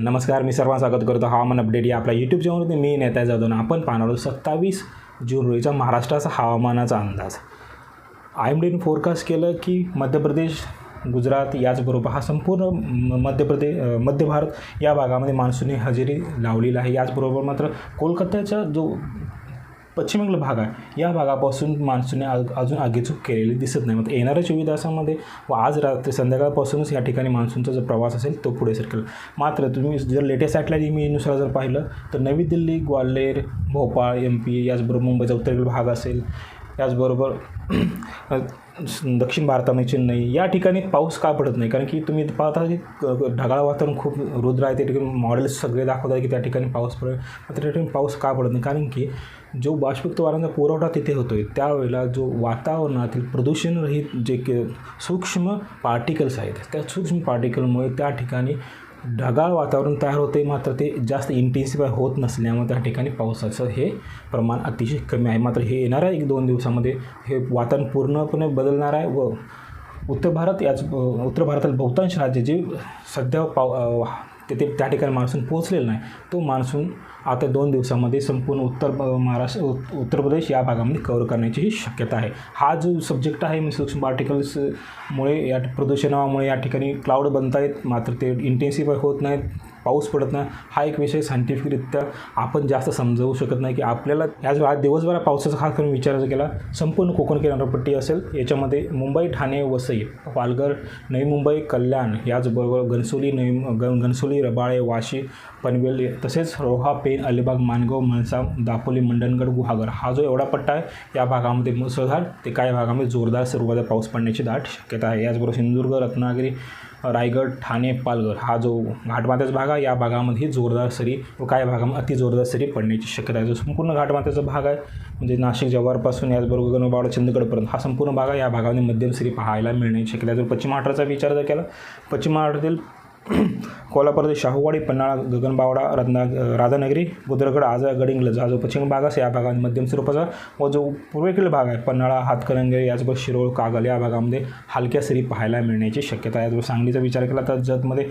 नमस्कार मी सर्वांना स्वागत करतो. हवामान अपडेट या आपल्या यूट्यूब चॅनलवरती मी नेता जाधव आणि आपण पाहणार आहोत सत्तावीस जून रोजीचा महाराष्ट्राचा हवामानाचा अंदाज. आय एम डीने फोरकास्ट केलं की मध्य प्रदेश गुजरात याचबरोबर हा संपूर्ण म- मध्य प्रदेश मध्य भारत या भागामध्ये मान्सूनने हजेरी लावलेला आहे. याचबरोबर मात्र कोलकात्याचा जो पश्चिमेकडील भाग आहे. या भागापासून मान्सूनने अ- अजून आगेचूक केलेली दिसत नाही. मग येणाऱ्या चोवीस तासामध्ये व आज रात्री संध्याकाळपासूनच या ठिकाणी मान्सूनचा जो प्रवास असेल तो पुढे सरकेल. मात्र तुम्ही जर लेटेस्ट सॅटेलाईट इमेजनुसार जर पाहिलं तर नवी दिल्ली ग्वाल्हेर भोपाळ एम पी याचबरोबर मुंबईचा उत्तरेकडील भाग असेल याचबरोबर दक्षिण भारतामध्ये चेन्नई या ठिकाणी पाऊस का पडत नाही? कारण की तुम्ही पाहता की ढगाळ वातावरण खूप रुद्र आहे त्या ठिकाणी मॉडेल्स सगळे दाखवतात की त्या ठिकाणी पाऊस पडत त्या ठिकाणी पाऊस का पडत नाही? कारण की जो बाष्पयुक्त वाऱ्यांचा पुरवठा तिथे होतो आहे त्यावेळेला जो वातावरणातील प्रदूषणरहित जे के सूक्ष्म पार्टिकल्स आहेत त्या सूक्ष्म पार्टिकलमुळे त्या ठिकाणी ढगाळ वातावरण तयार होते मात्र ते जास्त इंटेन्सिफाय होत नसल्यामुळे त्या ठिकाणी पावसाचं हे प्रमाण अतिशय कमी आहे. मात्र हे येणाऱ्या एक दोन दिवसामध्ये हे वातावरण पूर्णपणे बदलणार आहे व उत्तर भारत याच उत्तर भारतातील बहुतांश राज्य जे सध्या पाव तिथे त्या ठिकाणी मान्सून पोहोचलेलं नाही. तो मान्सून आता दोन दिवसामध्ये संपूर्ण उत्तर महाराष्ट्र उत्तर प्रदेश या भागामध्ये कवर करण्याची शक्यता आहे. हा जो सब्जेक्ट आहे मी सूक्ष्म पार्टिकल्समुळे या प्रदूषणामुळे या ठिकाणी क्लाउड बनत आहेत मात्र ते इंटेन्सिफाय होत नाहीत. पाऊस पडत नाही. हा एक विषय सायंटिफिकरित्या आपण जास्त समजवू शकत नाही की आपल्याला याच आज दिवसभरात पावसाचा खास करून विचारायचा केला संपूर्ण कोकण किनारपट्टी असेल. याच्यामध्ये मुंबई ठाणे वसई पालघर नवी मुंबई कल्याण याचबरोबर घनसोली नवी गण घनसोली रबाळे वाशी पनवेल तसेच रोहा पेन अलिबाग मानगाव मनसा दापोली मंडणगड गुहागर. हा जो एवढा पट्टा आहे या भागामध्ये मुसळधार ते काही भागामध्ये जोरदार स्वरूपाचा पाऊस पडण्याची दाट शक्यता आहे. याचबरोबर सिंधुदुर्ग रत्नागिरी रायगड ठाणे पालघर हा जो घाटमाथ्याचा भाग आहे या भागामध्ये जोरदार सरी व काही भागामध्ये अति जोरदार सरी पडण्याची शक्यता आहे. जो संपूर्ण घाटमाथ्याचा भाग आहे म्हणजे नाशिक जव्हारपासून याचबरोबर गणबावडा चंदगडपर्यंत हा संपूर्ण भाग आहे. या भागामध्ये मध्यम सरी पाहायला मिळण्याची शक्यता आहे. जर पश्चिम महाराष्ट्राचा विचार जर केला पश्चिम महाराष्ट्रातील कोल्हापूरचे शाहूवाडी पन्हाळा गगनबावडा रत्ना राधानगरी बुद्रगड आजा गडिंग्लज हा जो पश्चिम भाग असेल या भागामध्ये मध्यम स्वरूपाचा व जो पूर्वेकडील भाग आहे पन्हाळा हातकरंगे याचबरोबर शिरोळ कागल या भागामध्ये हलक्या सरी पाहायला मिळण्याची शक्यता आहे. याचबरोबर सांगलीचा विचार केला तर जतमध्ये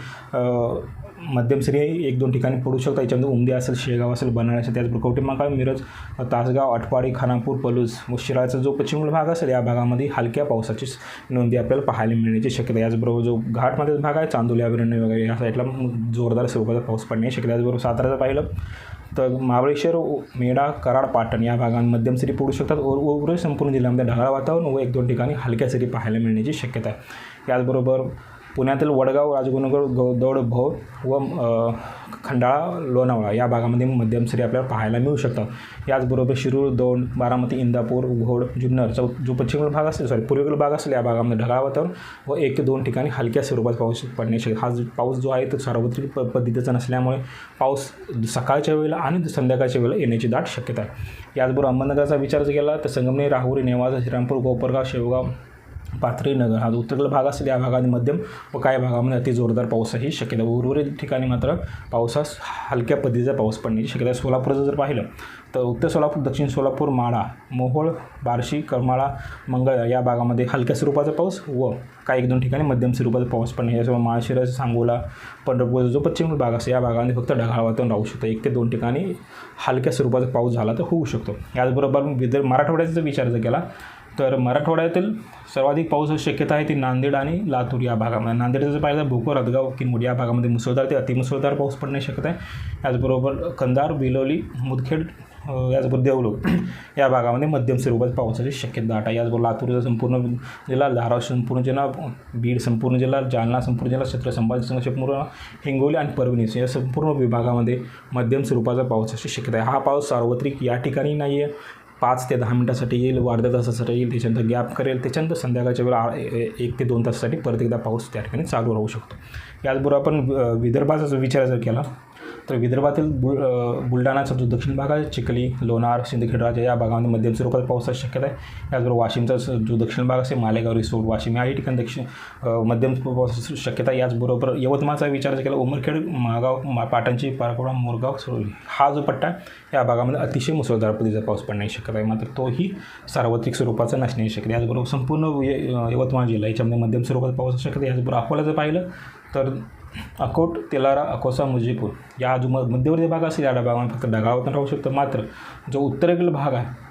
अ, मध्यम सरी एक दोन ठिकाणी पडू शकतात याच्यामध्ये उमदे असेल शेगाव असेल बनाळ असेल त्याचबरोबर कवटेमाकाळ मिरज तासगाव अटपाडी खानापूर पलूस व शिराळाचा जो पश्चिम भाग असेल या भागामध्ये हलक्या पावसाची नोंदी आपल्याला पाहायला मिळण्याची शक्यता आहे. याचबरोबर जो घाटमध्ये भाग आहे चांदोली अभयारण्य वगैरे या साईडला जोरदार स्वरूपाचा पाऊस पडण्याची शक्यता याचबरोबर साताऱ्याचं पाहिलं तर महाबळेश्वर मेढा कराड पाटण या भागांत मध्यम सरी पडू शकतात. व उर्वरित संपूर्ण जिल्ह्यामध्ये ढगाळ वातावरण व एक दोन ठिकाणी हलक्या सरी पाहायला मिळण्याची शक्यता आहे. याचबरोबर पुण्यातील वडगाव राजगुरुनगर गौ व खंडाळा लोणावळा या भागामध्ये मध्यम सरी आपल्याला पाहायला मिळू शकतात. याचबरोबर शिरूर दौंड बारामती इंदापूर घोड जुन्नर चौ जो पश्चिमेकडील भाग असेल सॉरी पूर्वेकडील भाग असेल या भागामध्ये ढगाळ वातावरण व एक ते दोन ठिकाणी हलक्या स्वरूपात पाऊस पडण्याची हा जो पाऊस जो आहे तो सार्वत्रिक प पद्धतीचा नसल्यामुळे पाऊस सकाळच्या वेळेला आणि संध्याकाळच्या वेळेला येण्याची दाट शक्यता आहे. याचबरोबर अहमदनगरचा विचार जर केला तर संगमनेर राहुरी नेवासा श्रीरामपूर गोपरगाव शेवगाव पाथरी नगर. हा जो उत्तरेकडील भाग असेल या भागाने मध्यम व काही भागामध्ये अति जोरदार पावसाची शक्यता. उर्वरित ठिकाणी मात्र पावसास हलक्या पद्धतीचा पाऊस पडण्याची शक्यता सोलापूरचं जर पाहिलं तर उत्तर सोलापूर दक्षिण सोलापूर माळा मोहोळ बार्शी करमाळा मंगळ या भागामध्ये हलक्या स्वरूपाचा पाऊस व काही एक दोन ठिकाणी मध्यम स्वरूपाचा पाऊस पडणे. यासोबत माळशिरस सांगोला पंढरपूर जो पश्चिम भाग असेल या भागामध्ये फक्त ढगाळ वातावरण राहू शकतं. एक ते दोन ठिकाणी हलक्या स्वरूपाचा पाऊस झाला तर होऊ शकतो. याचबरोबर विदर्भ मराठवाड्याचा जर विचार जर केला तर मराठवाड्यातील सर्वाधिक पाऊस शक्यता आहे ती नांदेड आणि लातूर या भागामध्ये. नांदेडचं जर पाहिलं तर भोकर हदगाव किनवट या भागामध्ये मुसळधार ते अतिमुसळधार पाऊस पडण्याची शक्यता आहे. याचबरोबर कंधार बिलोली मुदखेड याचबरोबर देवलोक या भागामध्ये मध्यम स्वरूपात पावसाची शक्यता आहे. याचबरोबर लातूरचा संपूर्ण जिल्हा धाराव संपूर्ण जिल्हा बीड संपूर्ण जिल्हा जालना संपूर्ण जिल्हा छत्र संभाजी संपूर्ण हिंगोली आणि परभणी या संपूर्ण विभागामध्ये मध्यम स्वरूपाचा पावसाची शक्यता आहे. हा पाऊस सार्वत्रिक या ठिकाणी नाही आहे पाच ते दहा मिनटासाठी येईल अर्ध्या तासासाठी येईल त्याच्यानंतर गॅप करेल त्याच्यानंतर संध्याकाळच्या वेळेला आ- ए- एक ते दोन तासासाठी परत एकदा पाऊस त्या ठिकाणी चालू राहू शकतो. याचबरोबर आपण विदर्भाचा जर विचार जर केला तर विदर्भातील बुल बुलढाणाचा जो दक्षिण भाग आहे चिखली लोणार सिंदखेड राजा या भागामध्ये मध्यम स्वरूपात पावसाची शक्यता आहे. याचबरोबर वाशिमचा जो दक्षिण भाग असेल मालेगाव रिसोड वाशिम याही ठिकाणी दक्षिण मध्यम पावसाची शक्यता आहे. याचबरोबर यवतमाळचा विचार जर केला उमरखेड मागाव मा पाटणची पारकोडा मोरगाव सुरवली हा जो पट्टा आहे या भागामध्ये अतिशय मुसळधार पद्धतीचा पाऊस पडण्याची शक्यता आहे. मात्र तोही सार्वत्रिक स्वरूपाचा नसण्याची शक्यता याचबरोबर संपूर्ण य- यवतमाळ जिल्हा याच्यामध्ये मध्यम स्वरूपात पाऊस शक्यता याचबरोबर अकोला जर पाहिलं तर अकोट तेलारा अकोसा मुजीपूर या जो मध्यवर्ती भाग असेल या भागामध्ये फक्त ढगाळवातावरण राहू शकतं. मात्र जो उत्तरेकडील भाग आहे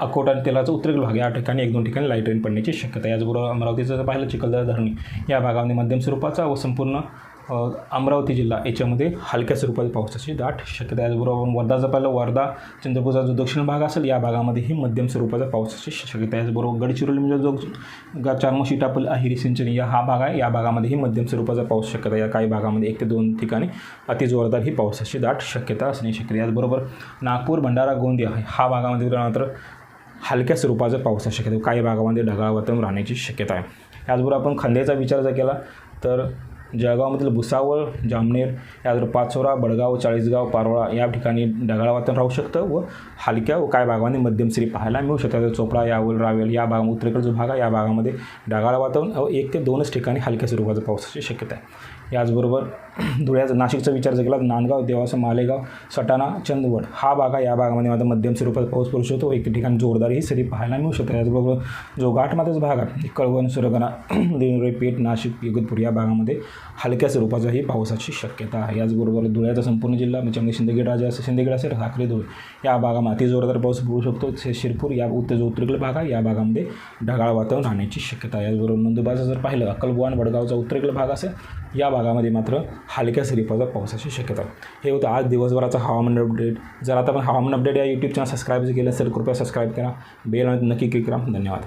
अकोट आणि तेलाचा उत्तरेकडील भाग या ठिकाणी एक दोन ठिकाणी लाइट रेन पडण्याची शक्यता याचबरोबर अमरावतीचं जर पाहिलं चिखलदरा धरणी या भागामध्ये मध्यम स्वरूपाचा व संपूर्ण अमरावती जिल्हा याच्यामध्ये हलक्या स्वरूपात पावसाची दाट शक्यता आहे. वर्धा जर पाहिलं वर्धा चंद्रपूरचा जो दक्षिण भाग असेल या भागामध्येही मध्यम स्वरूपाचा पावसाची शक्यता याचबरोबर गडचिरोली म्हणजे जो गा चारमोशी टापल अहिरी सिंचनी या हा भाग आहे. या भागामध्येही मध्यम स्वरूपाचा पाऊस शक्यता आहे. या काही भागामध्ये एक ते दोन ठिकाणी अतिजोरदार ही पावसाची दाट शक्यता असणे शक्यता याचबरोबर नागपूर भंडारा गोंदिया हा भागामध्ये त्यानंतर हलक्या स्वरूपाचा पावसाची शक्यता काही भागामध्ये ढगाळ वातावरण राहण्याची शक्यता आहे. याचबरोबर आपण खांद्याचा विचार जर केला तर जळगावमधील भुसावळ जामनेर याचबरोबर पाचोरा बडगाव चाळीसगाव पारोळा या ठिकाणी ढगाळ वातावरण राहू शकतं व हलक्या व काय भागामध्ये मध्यम सरी पाहायला मिळू शकतात. चोपडा यावल रावेल या भाग उत्तरेकडे जो भाग आहे या भागामध्ये ढगाळ वातावरण व एक ते दोनच ठिकाणी हलक्या स्वरूपाचा पावसाची शक्यता आहे. याचबरोबर धुळ्याचा नाशिकचा विचार जर केला तर नांदगाव देवासा मालेगाव सटाणा चंदवड हा भाग आहे. या भागामध्ये मात्र मध्यम स्वरूपात पाऊस पडू शकतो. एक ठिकाणी जोरदार ही सरी पाहायला मिळू शकते. याचबरोबर जो घाटमाताचा भाग आहे कळवण सुरगणा देवरे पेठ नाशिक इगतपूर या भागामध्ये हलक्या स्वरूपाचाही पावसाची शक्यता आहे. याचबरोबर धुळ्याचा संपूर्ण जिल्हा म्हणजे सिंदगड राजा असेल सिंदगड असेल साखरे धुळे या भागामध्ये अति जोरदार पाऊस पडू शकतो. शिरपूर या उत्तर जो उत्तरेकडील भाग आहे या भागामध्ये ढगाळ वातावरण राहण्याची शक्यता आहे. याचबरोबर नंदुरबारचं जर पाहिलं अक्कलबुवान वडगावचा उत्तरेकडील भाग असेल या भागामध्ये मात्र हलक्या स्वरूपाचा पावसाची शक्यता. हे होतं आज दिवसभराचं हवामान अपडेट जर आता आपण हवामान अपडेट या यूट्यूब चॅनल सबस्क्राईब केलं असेल कृपया सबस्क्राईब करा. बेल नक्की क्लिक करा. धन्यवाद.